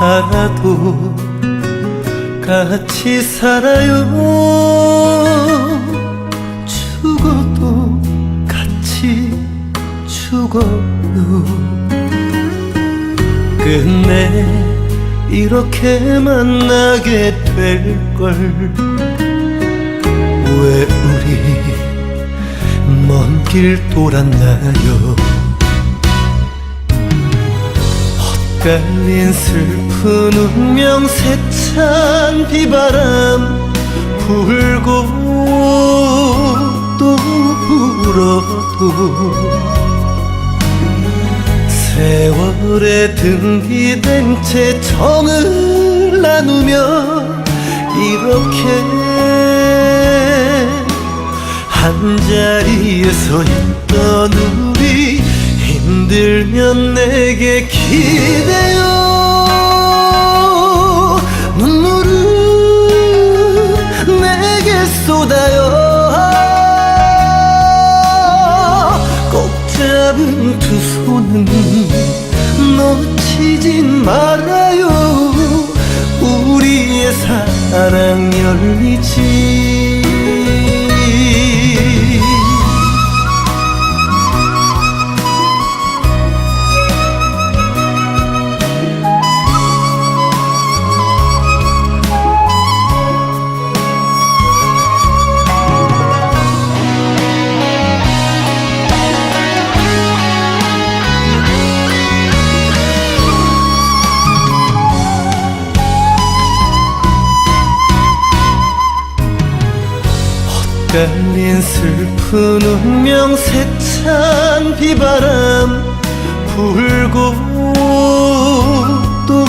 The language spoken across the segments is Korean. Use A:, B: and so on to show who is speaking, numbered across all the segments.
A: 살아도 같이 살아요. 죽어도 같이 죽어요. 끝내 이렇게 만나게 될 걸. 왜 우리 먼 길 돌았나요 엇갈린 슬픈 운명 세찬 비바람 불고 또 불어도 세월에 등기된 채 정을 나누며 이렇게 한 자리에 서 있던 우리 힘들면 내게 기대요. 눈물은 내게 쏟아요. 꼭 잡은 두 손은 놓치진 말아요 엇갈린 슬픈 운명 세찬 비바람 불고 또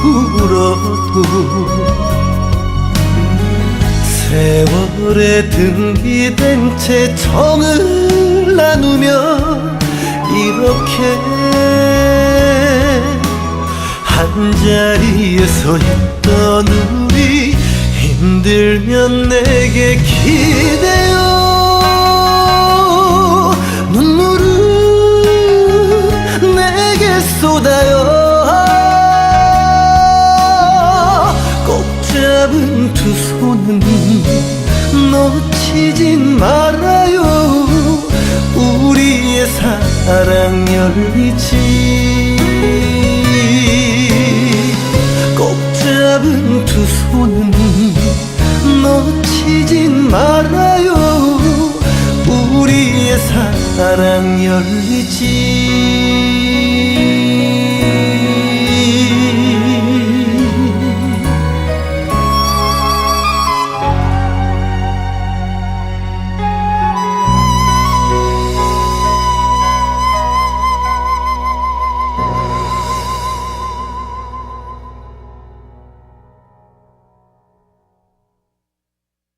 A: 불어도 세월에 등기된 채 정을 나누며 이렇게 한 자리에 서 있던 우리 힘들면 내게 기 대요. 눈물은 내게 쏟아요. 꼭 잡은 두 손은 놓치진 말아요. 우리의 사랑 열리지. 꼭 잡은 두 손은 사랑 열리지.